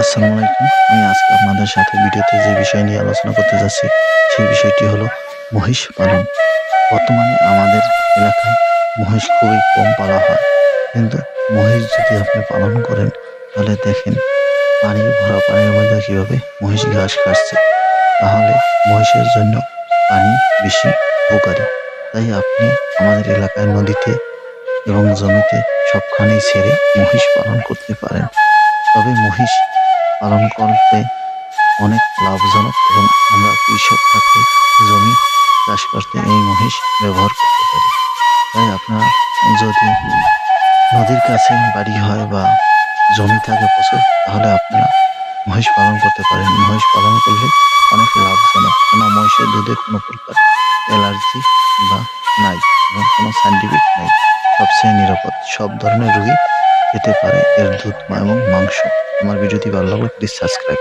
আসসালামু আলাইকুম। আমি আজকে আপনাদের সাথে ভিডিওতে যে বিষয় নিয়ে আলোচনা করতে যাচ্ছি, সেই বিষয়টি হলো মহিষ পালন। বর্তমানে আমাদের এলাকায় মহিষ খুবই কম পালা হয়। কিন্তু মহিষ যদি আপনি পালন করেন, তাহলে দেখেন পানির ভরা পানির মধ্যে কীভাবে মহিষ ঘাস খাচ্ছে তাহলে মহিষের জন্য পানি বেশি উপকারী। তাই আপনি আমাদের এলাকায় নদীতে এবং জমিতে সবখানেই ছেড়ে মহিষ পালন করতে পারেন। তবে মহিষ পালন করতে অনেক লাভজনক এবং আমরা কৃষক থাকতে জমি চাষ করতে এই মহিষ ব্যবহার করতে পারি। তাই আপনারা যদি নদীর কাছে বাড়ি হয় বা জমি থাকে প্রচুর, তাহলে আপনারা মহিষ পালন করতে পারেন। মহিষ পালন করলে অনেক লাভজনক। কেন মহিষের দুধে কোনো প্রকার অ্যালার্জি বা নাই এবং কোনো সাইন্টিফিক নাই। সবচেয়ে নিরাপদ। সব ধরনের রোগী খেতে পারে এর দুধ এবং মাংস। আমার ভিডিওটি ভালো লাগলে প্লিজ সাবস্ক্রাইব